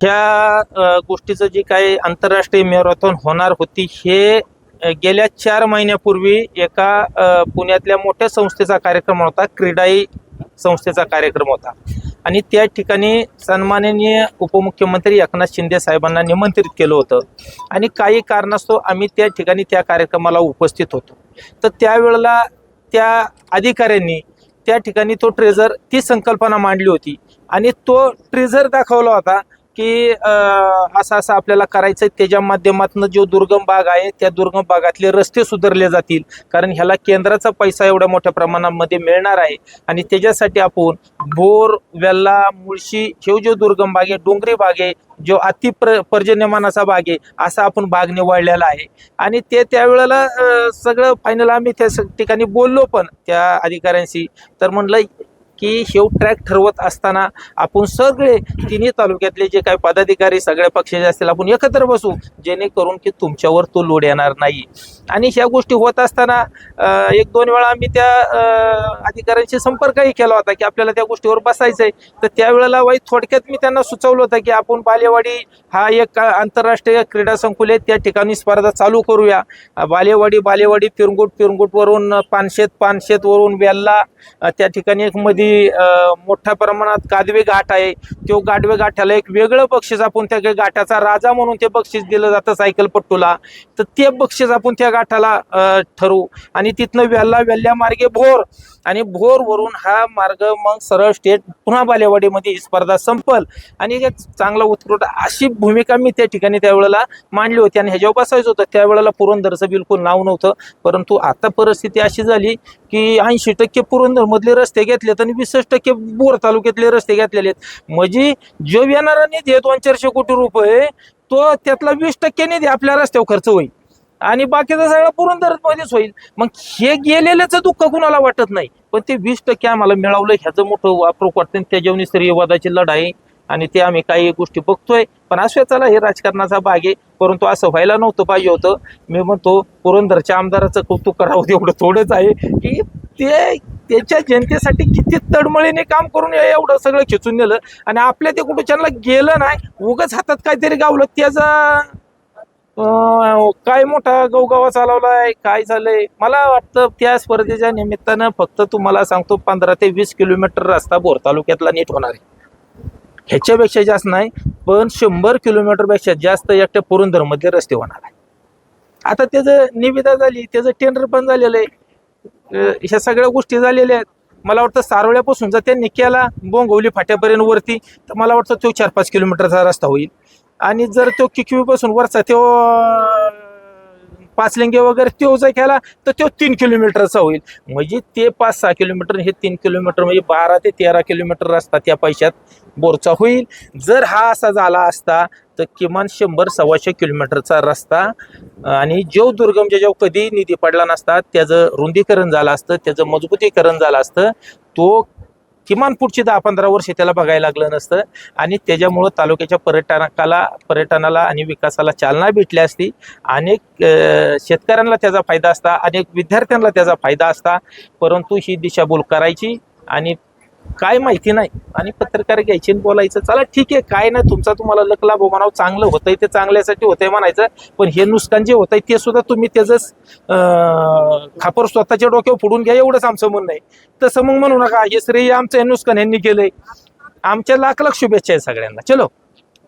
ह्या गोष्टीचं जी काही आंतरराष्ट्रीय मॅरेथॉन होणार होती हे गेल्या चार महिन्यापूर्वी एका पुण्यातल्या मोठ्या संस्थेचा कार्यक्रम होता क्रीडाई संस्थेचा कार्यक्रम होता. आणि त्या ठिकाणी सन्माननीय उपमुख्यमंत्री एकनाथ शिंदे साहेबांना निमंत्रित केलं होतं. आणि काही कारणास्तव आम्ही त्या ठिकाणी त्या कार्यक्रमाला उपस्थित होतो. तर त्यावेळेला त्या अधिकाऱ्यांनी त्या ठिकाणी तो ट्रेझर ती संकल्पना मांडली होती. आणि तो ट्रेझर दाखवला होता की असं असं आपल्याला करायचं त्याच्या माध्यमातून जो दुर्गम भाग आहे त्या दुर्गम भागातले रस्ते सुधारले जातील. कारण ह्याला केंद्राचा पैसा एवढ्या मोठ्या प्रमाणामध्ये मिळणार आहे. आणि त्याच्यासाठी आपण बोर वेल्ला मुळशी हे जो दुर्गम भाग आहे डोंगरी भाग आहे जो अति प्र पर्जन्यमानाचा भाग आहे असा आपण भाग निवडलेला आहे. आणि ते त्यावेळेला सगळं फायनल आम्ही त्या ठिकाणी बोललो पण त्या अधिकाऱ्यांशी. तर म्हणलं की शेव ट्रॅक ठरवत असताना आपण सगळे तिन्ही तालुक्यातले जे काही पदाधिकारी सगळ्या पक्षाचे असतील आपण एकत्र बसू जेणेकरून की तुमच्यावर तो लोड येणार नाही. आणि ह्या गोष्टी होत असताना एक दोन वेळा आम्ही त्या अधिकाऱ्यांशी संपर्कही केला होता की आपल्याला त्या गोष्टीवर बसायचंय. तर त्यावेळेला वाईट थोडक्यात मी त्यांना सुचवलं होतं की आपण बालेवाडी हा एक आंतरराष्ट्रीय क्रीडा संकुल आहे त्या ठिकाणी स्पर्धा चालू करूया. बालेवाडी बालेवाडी पिरंगुट पिरंगुटवरून पानशेत पानशेतवरून वेल्ला त्या ठिकाणी एक मध्ये अं, मोठ्या प्रमाणात गादवे घाट आहे तो गाडवे घाटाला एक वेगळं बक्षीस आपण त्या घाटाचा राजा म्हणून ते बक्षीस दिलं जातं सायकलपट्टूला तर ते बक्षीस आपण त्या घाटाला ठरवू. आणि तिथनं वेल्ला वेल्ल्या मार्गे भोर. आणि भोरवरून हा मार्ग मग सरळ स्टेट पुन्हा बालेवाडीमध्ये ही स्पर्धा संपल. आणि एक चांगला उत्कृष्ट अशी भूमिका मी त्या ठिकाणी त्यावेळेला मांडली होती. आणि ह्याच्यावर बसायचं होतं. त्यावेळेला पुरंदरचं बिलकुल नाव नव्हतं. परंतु आता परिस्थिती अशी झाली की ऐंशी टक्के पुरंदरमधले रस्ते घेतले तर वीस टक्के बोर तालुक्यातले रस्ते घेतलेले आहेत. म्हणजे जो येणारा निधी आहे दोन चारशे कोटी रुपये तो त्यातला वीस टक्के निधी आपल्या रस्त्यावर खर्च होईल. आणि बाकीचा सगळा पुरंदरमध्येच होईल. मग हे गेलेल्याच दुःख कुणाला वाटत नाही. पण ते वीस टक्के आम्हाला मिळवलं ह्याचं मोठं वापरूक वाटतं त्याच्यावर स्त्रीवादाची लढाई आणि ते आम्ही काही गोष्टी बघतोय. पण असं चला हे राजकारणाचा भाग आहे. परंतु असं व्हायला नव्हतं पाहिजे होतं. मी म्हणतो पुरंदरच्या आमदाराचं कौतुक करावं तेवढं थोडंच आहे की ते त्याच्या जनतेसाठी किती तडमळीने काम करून एवढं सगळं खिचून नेलं आणि आपल्या ते कुठं गेलं नाही उगाच हातात काहीतरी गावलं. त्याचा काय मोठा गवगावा चालवलाय काय झालंय? मला वाटतं त्या स्पर्धेच्या निमित्तानं फक्त तुम्हाला सांगतो पंधरा ते वीस किलोमीटर रस्ता बोर तालुक्यातला नीट होणार आहे. ह्याच्यापेक्षा जास्त नाही पण शंभर किलोमीटरपेक्षा जास्त एकट्या पुरंदरमधले रस्ते होणार आहे आता त्याचं निविदा झाली त्याचं टेंडर पण झालेलं आहे. ह्या सगळ्या गोष्टी झालेल्या आहेत. मला वाटतं सारोळ्यापासून जर त्यांनी केला बोंगवली फाट्यापर्यंत वरती तर मला वाटतं तो चार पाच किलोमीटरचा रस्ता होईल. आणि जर तो किकवीपासून वरचा तो पाचलिंगे वगैरे तो जर केला तर तो तीन किलोमीटरचा होईल. म्हणजे ते पाच सहा किलोमीटर हे तीन किलोमीटर म्हणजे बारा ते तेरा किलोमीटर रस्ता त्या पैशात बोरचा होईल. जर हा असा झाला असता तर किमान शंभर सव्वाशे किलोमीटरचा रस्ता आणि जो दुर्गम ज्याच्यावर कधी निधी पडला नसता त्याचं रुंदीकरण झालं असतं त्याचं मजबूतीकरण झालं असतं तो किमान पुढची दहा पंधरा वर्ष त्याला बघायला लागलं नसतं. आणि त्याच्यामुळं तालुक्याच्या पर्यटनाला पर्यटनाला आणि विकासाला चालना भेटली असती. अनेक शेतकऱ्यांना त्याचा फायदा असता अनेक विद्यार्थ्यांना त्याचा फायदा असता. परंतु ही दिशाभूल करायची आणि काय माहिती नाही. आणि पत्रकार घ्यायचे आणि बोलायचं चला ठीक आहे काय नाही तुमचा तुम्हाला लक बोमानाव म्हणावं चांगलं होतंय ते चांगल्यासाठी होतंय म्हणायचं. पण हे नुकसान जे होतंय ते सुद्धा तुम्ही त्याचं खापर स्वतःच्या डोक्यावर फोडून घ्या एवढंच आमचं म्हणणं आहे. तसं मग म्हणू नका हे श्रेय आमचं हे नुकसान यांनी केलंय. आमच्या लाख लाख शुभेच्छा आहे सगळ्यांना. चलो.